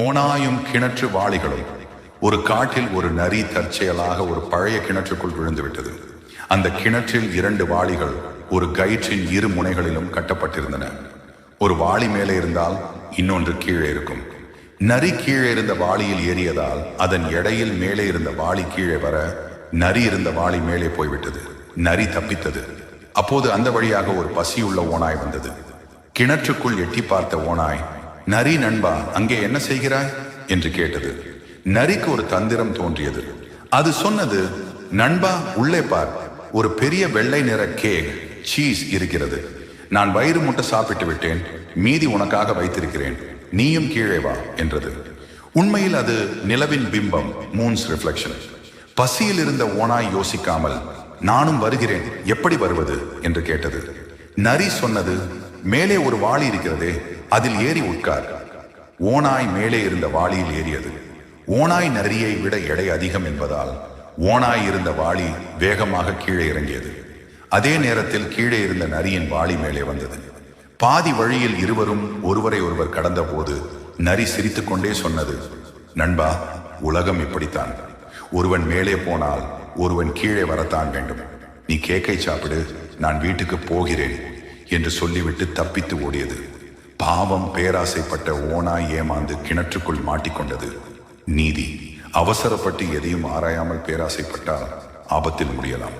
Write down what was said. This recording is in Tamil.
ஓனாயும் கிணற்று வாளிகளும். ஒரு காட்டில் ஒரு நரி தற்செயலாக ஒரு பழைய கிணற்றுக்குள் விழுந்துவிட்டது. அந்த கிணற்றில் இரண்டு வாளிகள் ஒரு கயிற்றின் இரு முனைகளிலும் கட்டப்பட்டிருந்தன. ஒரு வாளி மேலே இருந்தால் இன்னொன்று கீழே இருக்கும். நரி கீழே இருந்த வாளியில் ஏறியதால் அதன் எடையில் மேலே இருந்த வாளி கீழே வர நரி இருந்த வாளி மேலே போய்விட்டது. நரி தப்பித்தது. அப்போது அந்த வழியாக ஒரு பசியுள்ள ஓனாய் வந்தது. கிணற்றுக்குள் எட்டி பார்த்த ஓனாய் நரி நண்பா அங்கே என்ன செய்கிறாய்? என்று கேட்டது. நரிக்கு ஒரு தந்திரம் தோன்றியது. அது சொன்னது நண்பா உள்ளே பார். ஒரு பெரிய வெள்ளை நிற கேக் சீஸ் இருக்கிறது. நான் வயிறு முட்டை சாப்பிட்டு விட்டேன். மீதி உனக்காக வைத்திருக்கிறேன். நீயும் கீழே வா என்றது. உண்மையில் அது நிலவின் பிம்பம் மூன்ஸ் ரிஃப்ளெக்ஷன் பசியில் இருந்த ஓனாய் யோசிக்காமல் நானும் வருகிறேன். எப்படி வருவது? என்று கேட்டது. நரி சொன்னது மேலே ஒரு வாளி இருக்கிறதே அதில் ஏறி உட்கார். ஓனாய் மேலே இருந்த வாளியில் ஏறியது. ஓனாய் நரியை விட எடை அதிகம் என்பதால் ஓனாய் இருந்த வாளி வேகமாக கீழே இறங்கியது. அதே நேரத்தில் கீழே இருந்த நரியின் வாளி மேலே வந்தது. பாதி வழியில் இருவரும் ஒருவரை ஒருவர் கடந்தபோது நரி சிரித்துக்கொண்டே சொன்னது நண்பா உலகம் இப்படித்தான். ஒருவன் மேலே போனால் ஒருவன் கீழே வரத்தான் வேண்டும். நீ கேக்கை சாப்பிடு நான் வீட்டுக்கு போகிறேன் என்று சொல்லிவிட்டு தப்பித்து ஓடியது. பாவம் பேராசைப்பட்ட ஓனாய் ஏமாந்து கிணற்றுக்குள் மாட்டிக்கொண்டது. நீதி அவசரப்பட்டு எதையும் ஆராயாமல் பேராசைப்பட்டால் ஆபத்தில் முடியலாம்.